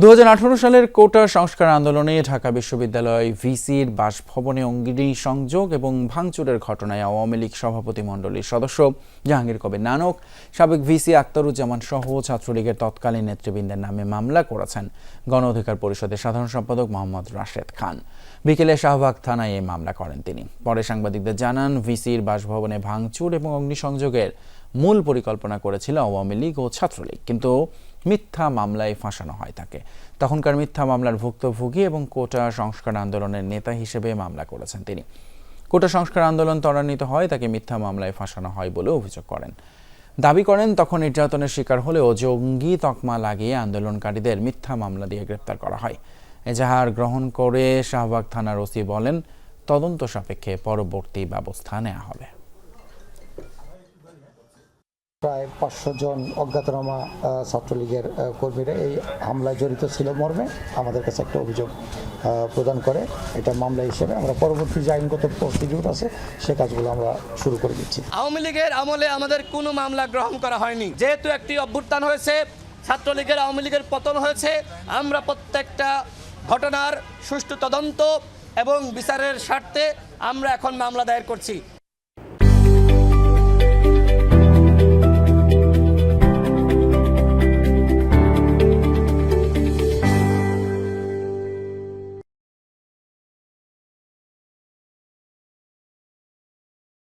দু হাজার আঠারো সালের কোটা সংস্কার আন্দোলনে ঢাকা বিশ্ববিদ্যালয় ভিসির বাসভবনে অঙ্গিনী সংযোগ এবং ভাঙচুরের ঘটনায় আওয়ামী লীগ সভাপতি মণ্ডলীর সদস্য জাহাঙ্গীর কবির নানক, সাবেক ভিসি আক্তারুজ্জামান সহ ছাত্রলীগের তৎকালীন নেতৃবৃন্দের নামে মামলা করেছেন গণ অধিকার পরিষদের সাধারণ সম্পাদক মোহাম্মদ রাশেদ খান। বিকেলে শাহবাগ থানায় এই মামলা করেন তিনি। পরে সাংবাদিকদের জানান, ভিসির বাসভবনে ভাঙচুর এবং অগ্নিসংযোগের মূল পরিকল্পনা করেছিল আওয়ামী লীগ ও ছাত্রলীগ। কিন্তু মিথ্যা মামলায় ফাঁসানো হয় তাকে। তখনকার মিথ্যা মামলার ভুক্তভোগী এবং কোটা সংস্কার আন্দোলনের নেতা হিসেবে মামলা করেছেন তিনি। কোটা সংস্কার আন্দোলন ত্বরান্বিত হয়, তাকে মিথ্যা মামলায় ফাঁসানো হয় বলে অভিযোগ করেন। দাবি করেন, তখন নির্যাতনের শিকার হলেও জঙ্গি তকমা লাগিয়ে আন্দোলনকারীদের মিথ্যা মামলা দিয়ে গ্রেপ্তার করা হয়। এজাহার গ্রহণ করে শাহবাগ থানার ওসি বলেন, তদন্ত সাপেক্ষে পরবর্তী ব্যবস্থা নেওয়া হবে। প্রায় পাঁচশো জন অজ্ঞাতনামা ছাত্রলীগের কর্মীরা এই হামলায় জড়িত ছিল মর্মে আমাদের কাছে একটা অভিযোগ প্রদান করে। এটা মামলা হিসেবে আমরা পরবর্তী যে আইনগত প্রসিডিউর আছে, সে কাজগুলো আমরা শুরু করে দিচ্ছি। আওয়ামী লীগের আমলে আমাদের কোনো মামলা গ্রহণ করা হয়নি। যেহেতু একটি অভ্যুত্থান হয়েছে, ছাত্রলীগের আওয়ামী লীগের পতন হয়েছে, আমরা প্রত্যেকটা ঘটনার সুষ্ঠু তদন্ত এবং বিচারের স্বার্থে আমরা এখন মামলা দায়ের করছি।